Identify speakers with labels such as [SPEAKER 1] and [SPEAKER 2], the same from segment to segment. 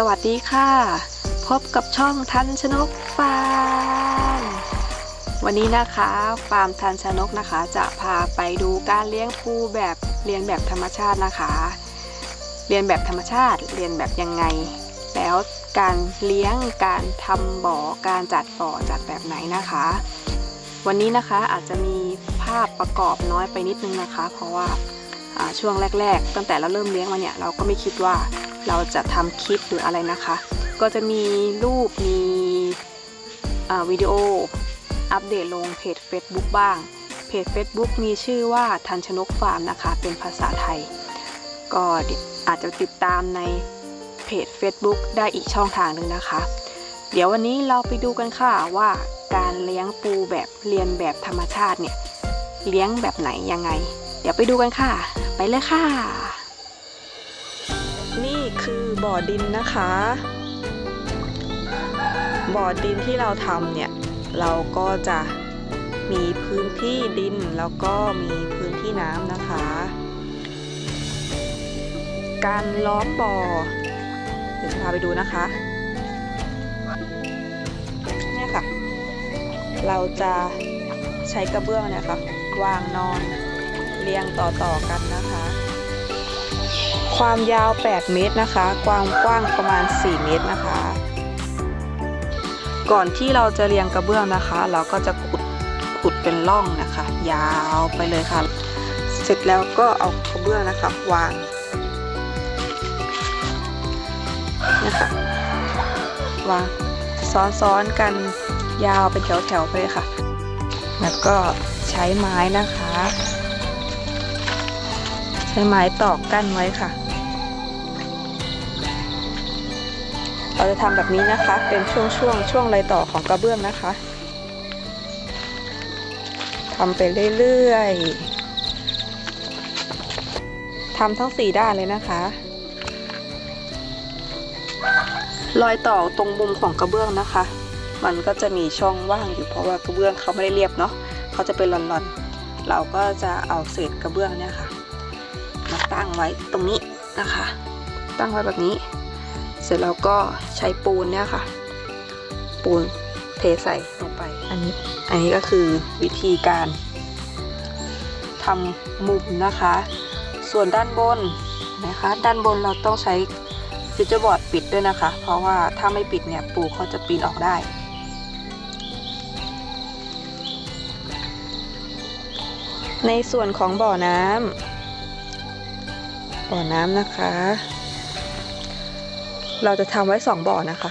[SPEAKER 1] สวัสดีค่ะ พบกับช่องทันชนกฟาร์มวันนี้นะคะฟาร์มทันชนกนะคะ จะพาไปดูการเลี้ยงปูแบบเรียนแบบธรรมชาตินะคะ เรียนแบบธรรมชาติเรียนแบบยังไง แล้วการเลี้ยงการทำบ่อการจัดบ่อจัดแบบไหนนะคะ วันนี้นะคะอาจจะมีภาพประกอบน้อยไปนิดนึงนะคะ เพราะว่าช่วงแรก ๆ ตั้งแต่เราเริ่มเลี้ยงมาเนี่ยเราก็ไม่คิดว่า เราจะทำคลิปหรืออะไรนะคะ ก็จะมีรูปมีวิดีโออัปเดตลงเพจ Facebook บ้าง เพจ Facebook มีชื่อว่าทันชนกฟาร์มนะคะ เป็นภาษาไทย ก็อาจจะติดตามในเพจ Facebook ได้อีกช่องทางหนึ่งนะคะ เดี๋ยววันนี้เราไปดูกันค่ะว่าการเลี้ยงปูแบบเรียนแบบธรรมชาติเนี่ย เลี้ยงแบบไหนยังไง เดี๋ยวไปดูกันค่ะ ไปเลยค่ะ บ่อดินนะคะ บ่อดินที่เราทำเนี่ย เราก็จะมีพื้นที่ดินแล้วก็มีพื้นที่น้ำนะคะ การล้อมบ่อเดี๋ยวจะพาไปดูนะคะเนี่ยค่ะ เราจะใช้กระเบื้องเนี่ยค่ะวางนอนเรียงต่อๆกันนะคะ ความยาว 8 เมตรนะคะ ความกว้างประมาณ 4 เมตรนะคะ ก่อนที่เราจะเรียงกระเบื้องนะคะ เราก็จะขุดขุดเป็นร่องนะคะ ยาวไปเลยค่ะ เสร็จแล้วก็เอากระเบื้องนะคะ วางนะคะวางซ้อนๆกันยาวเป็นแถวๆไปเลยค่ะ แล้วก็ใช้ไม้นะคะ ใช้ไม้ตอกกั้นไว้ค่ะ จะทำแบบนี้นะคะ เป็นช่วงช่วงๆช่วงรอยต่อของกระเบื้องนะคะทำไปเรื่อยๆทำทั้งสี่ด้านเลยนะคะ รอยต่อตรงมุมของกระเบื้องนะคะ มันก็จะมีช่องว่างอยู่เพราะว่ากระเบื้องเขาไม่ได้เรียบเนาะเขาจะเป็นหลอนๆ เราก็จะเอาเศษกระเบื้องเนี่ยค่ะมาตั้งไว้ตรงนี้นะคะ ตั้งไว้แบบนี้ เสร็จแล้วก็ใช้ปูนเนี่ยค่ะ ปูนเทใส่ลงไป อันนี้ อันนี้ก็คือวิธีการทำมุมนะคะ ส่วนด้านบนนะคะ ด้านบนเราต้องใช้ฟิวเจอร์บอร์ดปิดด้วยนะคะ เพราะว่าถ้าไม่ปิดเนี่ยปูเขาจะปีนออกได้ในส่วนของบ่อน้ำบ่อน้ำนะคะ เราจะทำไว้สองบ่อนะคะ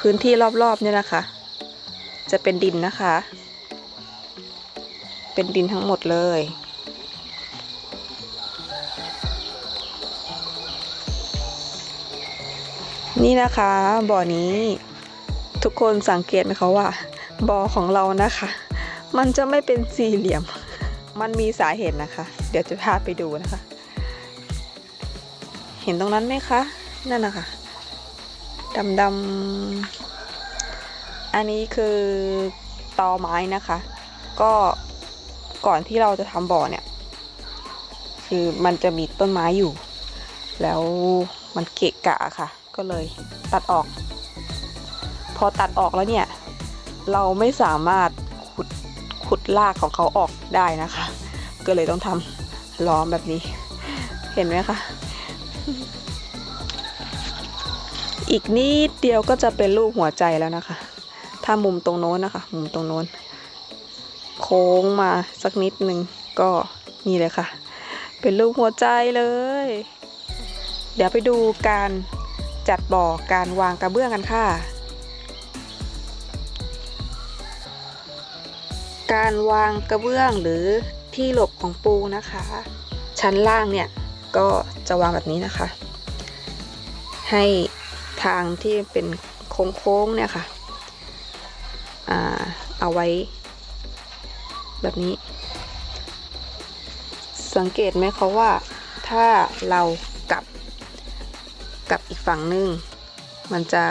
[SPEAKER 1] พื้นที่รอบๆเนี่ยนะคะ จะเป็นดินนะคะ เป็นดินทั้งหมดเลยนี่นะคะบ่อนี้ทุกคนสังเกตไหมคะว่าบ่อของเรานะคะ มันจะไม่เป็นสี่เหลี่ยม มันมีสาเหตุนะคะ เดี๋ยวจะพาไปดูนะคะ เห็นตรงนั้นไหมคะ นั่นนะคะ ดำดำอันนี้คือตอไม้นะคะ ก็ก่อนที่เราจะทำบ่อเนี่ย คือมันจะมีต้นไม้อยู่ แล้วมันเกะกะค่ะ ก็เลยตัดออก พอตัดออกแล้วเนี่ย เราไม่สามารถขุดขุดรากของเขาออกได้นะคะ ก็เลยต้องทำล้อมแบบนี้ เห็นไหมคะ อีกนิดเดียวก็จะเป็นรูปหัวใจแล้วนะคะ ถ้ามุมตรงโน้นนะคะ มุมตรงโน้น โค้งมาสักนิดนึงก็นี่เลยค่ะ เป็นรูปหัวใจเลย เดี๋ยวไปดูการจัดบ่อการวางกระเบื้องกันค่ะ การวางกระเบื้องหรือที่หลบของปูนะคะ ชั้นล่างเนี่ยก็จะวางแบบนี้นะคะ ให้ ทางที่เป็นโค้งๆเนี่ยค่ะอเอาไว้ แบบนี้ สังเกตไหมคะว่าถ้าเรากลับกลับอีกฝั่งนึง มันจะ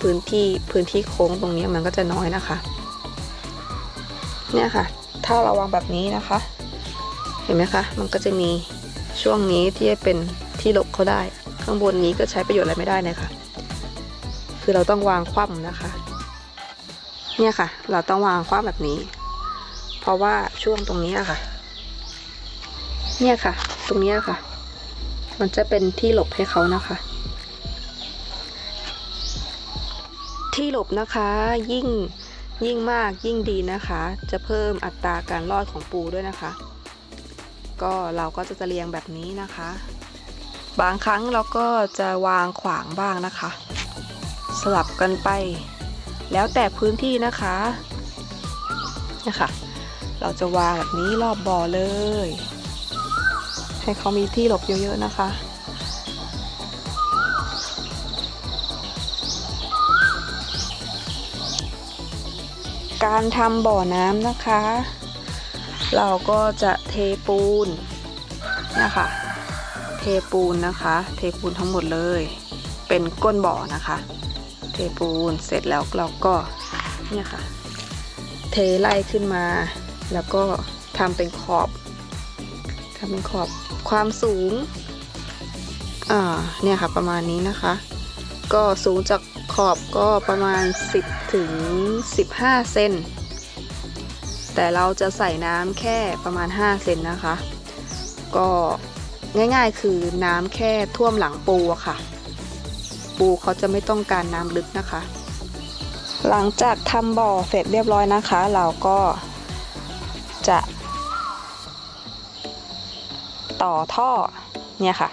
[SPEAKER 1] พื้นที่พื้นที่โค้งตรงนี้มันก็จะน้อยนะคะ เนี่ยค่ะ ถ้าเราวางแบบนี้นะคะ เห็นไหมคะ มันก็จะมีช่วงนี้ที่จะเป็นที่หลบเขาได้ ข้างบนนี้ก็ใช้ประโยชน์อะไรไม่ได้เลยค่ะ คือเราต้องวางคว่ำนะคะ เนี่ยค่ะ เราต้องวางคว่ำแบบนี้ เพราะว่าช่วงตรงนี้ค่ะ เนี่ยค่ะ ตรงนี้ค่ะ มันจะเป็นที่หลบให้เขานะคะ ที่หลบนะคะยิ่งยิ่งมากยิ่งดีนะคะ จะเพิ่มอัตราการรอดของปูด้วยนะคะ ก็เราก็จะจะเรียงแบบนี้นะคะ บางครั้งเราก็จะวางขวางบ้างนะคะ สลับกันไป แล้วแต่พื้นที่นะคะนะคะ เราจะวางแบบนี้รอบบ่อเลย ให้เขามีที่หลบเยอะๆนะคะการทำบ่อน้ำนะคะ เราก็จะเทปูนนะคะ เทปูนนะคะ เทปูนทั้งหมดเลย เป็นก้นบ่อนะคะ เทปูนเสร็จแล้วเราก็เนี่ยค่ะ เทไล่ขึ้นมา แล้วก็ทำเป็นขอบทำเป็นขอบความสูงอ่าเนี่ยค่ะประมาณนี้นะคะ ก็สูงจากขอบก็ประมาณ 10ถึง15 เซนแต่เราจะใส่น้ำแค่ประมาณ 5 เซนนะคะ ก็ง่ายๆคือน้ำแค่ท่วมหลังปูอะค่ะ ปูเขาจะไม่ต้องการน้ำลึกนะคะ หลังจากทำบ่อเสร็จเรียบร้อยนะคะ เราก็จะต่อท่อเนี่ยค่ะ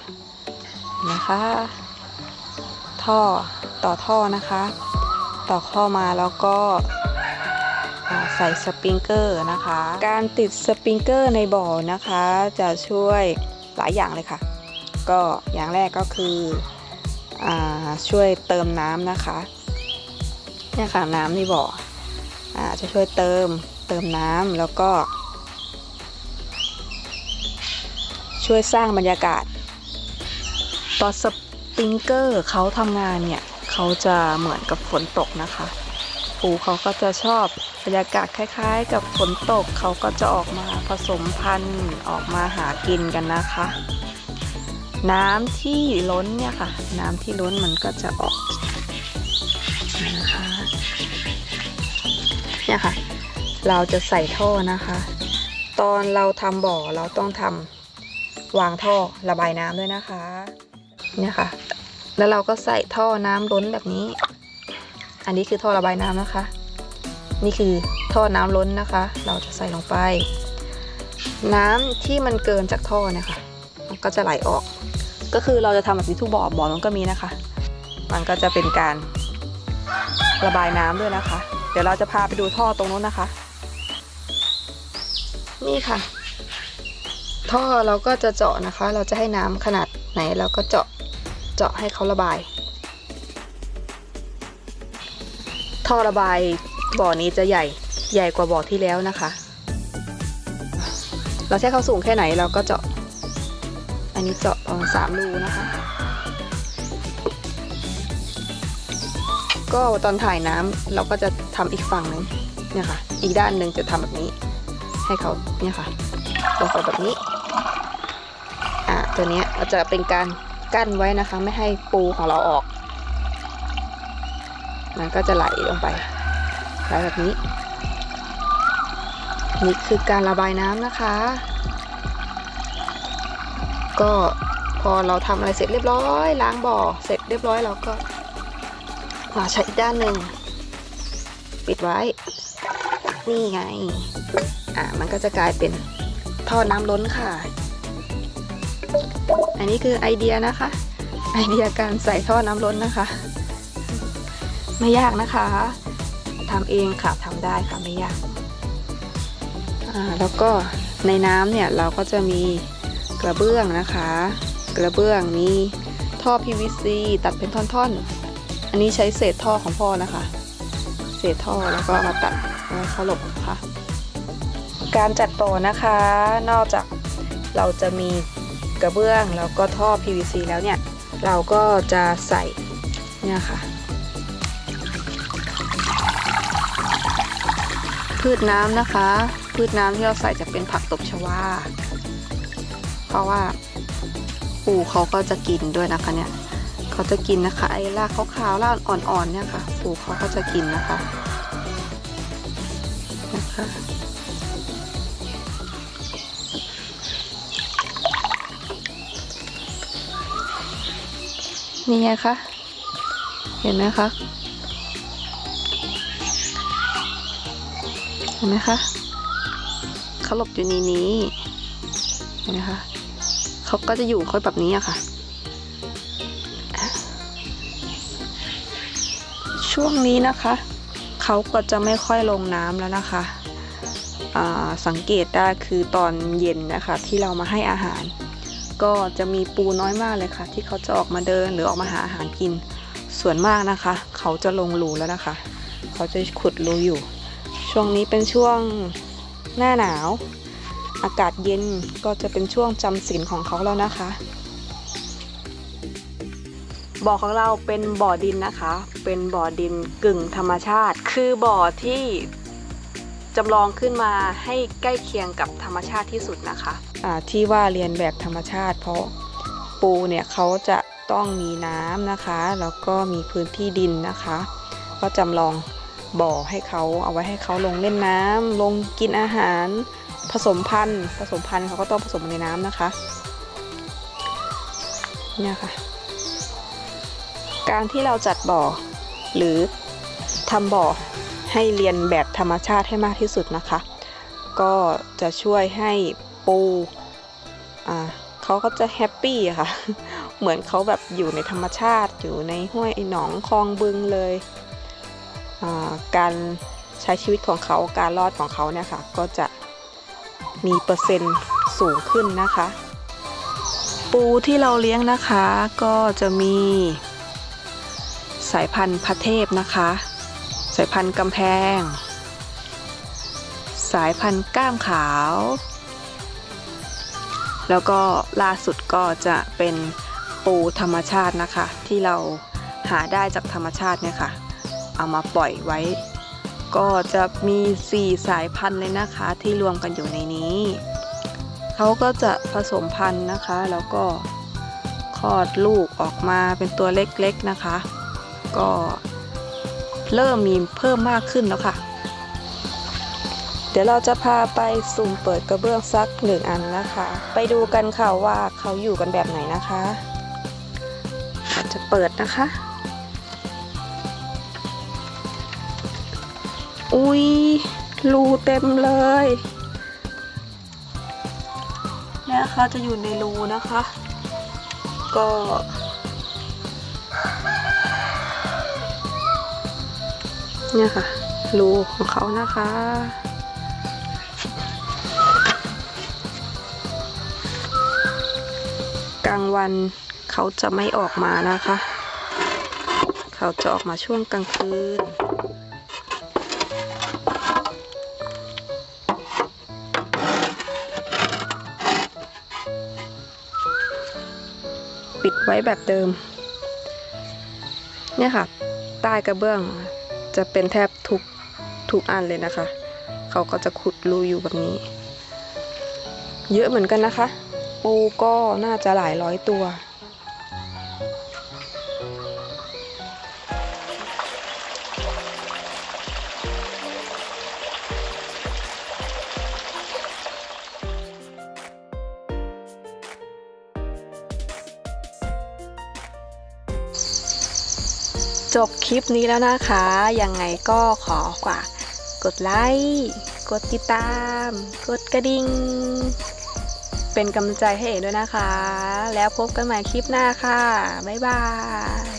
[SPEAKER 1] นะคะ ท่อต่อท่อนะคะ ต่อข้อมาแล้วก็ใส่สปริงเกอร์นะคะ การติดสปริงเกอร์ในบ่อนะคะ จะช่วยหลายอย่างเลยค่ะ ก็อย่างแรกก็คือ ช่วยเติมน้ำนะคะเนี่ยค่ะน้ำในบ่ออจะช่วยเติมเติมน้ำแล้วก็ ช่วยสร้างบรรยากาศ ตอนสปริงเกอร์เขาทำงานเนี่ยเขาจะเหมือนกับฝนตกนะคะปูเขาก็จะชอบบรรยากาศคล้าย ๆ กับฝนตกเขาก็จะออกมาผสมพันธุ์ออกมาหากินกันนะคะ น้ำที่ล้นเนี่ยค่ะ น้ำที่ล้นมันก็จะออกนะคะเนี่ยค่ะ เราจะใส่ท่อนะคะ ตอนเราทำบ่อเราต้องทำวางท่อระบายน้ำด้วยนะคะ เนี่ยค่ะ แล้วเราก็ใส่ท่อน้ำล้นแบบนี้ อันนี้คือท่อระบายน้ำนะคะ นี่คือท่อน้ำล้นนะคะ เราจะใส่ลงไป น้ำที่มันเกินจากท่อเนี่ยค่ะมันก็จะไหลออก ก็คือเราจะทำแบบนี้ทุกบ่อบ่อนั้นก็มีนะคะ มันก็จะเป็นการระบายน้ำด้วยนะคะ เดี๋ยวเราจะพาไปดูท่อตรงนู้นนะคะ นี่ค่ะ ท่อเราก็จะเจาะนะคะ เราจะให้น้ำขนาดไหนเราก็เจาะเจาะให้เขาระบาย ท่อระบายบ่อนี้จะใหญ่ใหญ่กว่าบ่อที่แล้วนะคะ เราใช้เขาสูงแค่ไหนเราก็เจาะ อันนี้เจาะสามรูนะคะ ก็ตอนถ่ายน้ำเราก็จะทำอีกฝั่งนึงเนี่ยค่ะ อีกด้านหนึ่งจะทำแบบนี้ ให้เขาเนี่ยค่ะลงไปแบบนี้ อะตัวเนี้ยเราจะเป็นการกั้นไว้นะคะ ไม่ให้ปูของเราออก มันก็จะไหลลงไปไหลแบบนี้ นี่คือการระบายน้ำนะคะ ก็พอเราทำอะไรเสร็จเรียบร้อย ล้างบ่อเสร็จเรียบร้อยเราก็มาใช้อีกด้านหนึ่งปิดไว้ นี่ไง อะมันก็จะกลายเป็นท่อน้ำล้นค่ะ อันนี้คือไอเดียนะคะ ไอเดียการใส่ท่อน้ำล้นนะคะ ไม่ยากนะคะทำเองค่ะทำได้ค่ะไม่ยาก อ่าแล้วก็ในน้ำเนี่ยเราก็จะมี กระเบื้องนะคะ กระเบื้องมีท่อ PVC ตัดเป็นท่อนๆ อันนี้ใช้เศษท่อของพ่อนะคะ เศษท่อแล้วก็มาตัดแล้วเขาหลบค่ะ การจัดโปรนะคะ นอกจากเราจะมีกระเบื้องแล้วก็ท่อ PVC แล้วเนี่ย เราก็จะใส่เนี่ยค่ะ พืชน้ำนะคะ พืชน้ำที่เราใส่จะเป็นผักตบชวา เพราะว่าปูเขาก็จะกินด้วยนะคะเนี่ยเขาจะกินนะคะไอ้รากขาวๆรากอ่อนๆเนี่ยค่ะ ปูเขาก็จะกินนะคะนะคะนี่ไงคะ เห็นไหมคะ เห็นไหมคะเขาหลบอยู่ในนี้ เห็นไหมคะ เขาก็จะอยู่ค่อยแบบนี้อะค่ะ ช่วงนี้นะคะ เขาก็จะไม่ค่อยลงน้ำแล้วนะคะสังเกตได้คือตอนเย็นนะคะ ที่เรามาให้อาหาร ก็จะมีปูน้อยมากเลยค่ะ ที่เขาจะออกมาเดินหรือออกมาหาอาหารกินส่วนมากนะคะ เขาจะลงรูแล้วนะคะ เขาจะขุดรูอยู่ ช่วงนี้เป็นช่วงหน้าหนาว อากาศเย็นก็จะเป็นช่วงจำศีลของเขาแล้วนะคะ บ่อของเราเป็นบ่อดินนะคะ เป็นบ่อดินกึ่งธรรมชาติ คือบ่อที่จำลองขึ้นมาให้ใกล้เคียงกับธรรมชาติที่สุดนะคะะที่ว่าเรียนแบบธรรมชาติ เพราะปูเนี่ยเขาจะต้องมีน้ำนะคะ แล้วก็มีพื้นที่ดินนะคะ ก็จำลองบ่อให้เขาเอาไว้ให้เขาลงเล่นน้ำลงกินอาหาร ผสมพันธุ์ผสมพันธุ์เขาก็ต้องผสมในน้ำนะคะเนี่ยค่ะ การที่เราจัดบ่อ หรือทำบ่อให้เรียนแบบธรรมชาติให้มากที่สุดนะคะ ก็จะช่วยให้ปูอ่าเขาก็จะแฮปปี้ค่ะ เหมือนเขาแบบอยู่ในธรรมชาติอยู่ในห้วยหนองคลองบึงเลยการใช้ชีวิตของเขาการรอดของเขาเนี่ยค่ะ ก็จะ มีเปอร์เซ็นต์สูงขึ้นนะคะ ปูที่เราเลี้ยงนะคะก็จะมีสายพันธุ์พระเทพนะคะ สายพันธุ์กำแพง สายพันธุ์ก้ามขาว แล้วก็ล่าสุดก็จะเป็นปูธรรมชาตินะคะ ที่เราหาได้จากธรรมชาติเนี่ยค่ะ เอามาปล่อยไว้ ก็จะมี 4 สายพันธุ์เลยนะคะที่รวมกันอยู่ในนี้ เขาก็จะผสมพันธุ์นะคะ แล้วก็คลอดลูกออกมาเป็นตัวเล็กๆนะคะ ก็เริ่มมีเพิ่มมากขึ้นแล้วค่ะ เดี๋ยวเราจะพาไปสุ่มเปิดกระเบื้องสักหนึ่งอันนะคะ ไปดูกันค่ะว่าเขาอยู่กันแบบไหนนะคะจะเปิดนะคะ อุ้ยรูเต็มเลยเนี่ยเขาจะอยู่ในรูนะคะ ก็ เนี่ยค่ะ รูของเขานะคะกลางวันเขาจะไม่ออกมานะคะ เขาจะออกมาช่วงกลางคืน ปิดไว้แบบเดิม เนี่ยค่ะ ใต้กระเบื้องจะเป็นแทบทุกทุกอันเลยนะคะ เขาก็จะขุดรูอยู่แบบนี้ เยอะเหมือนกันนะคะ ปูก็น่าจะหลายร้อยตัว จบคลิปนี้แล้วนะคะ ยังไงก็ขอฝากกดไลค์กดติดตาม กดกระดิ่งเป็นกำลังใจให้เอกด้วยนะคะ แล้วพบกันใหม่คลิปหน้าค่ะ บ๊ายบาย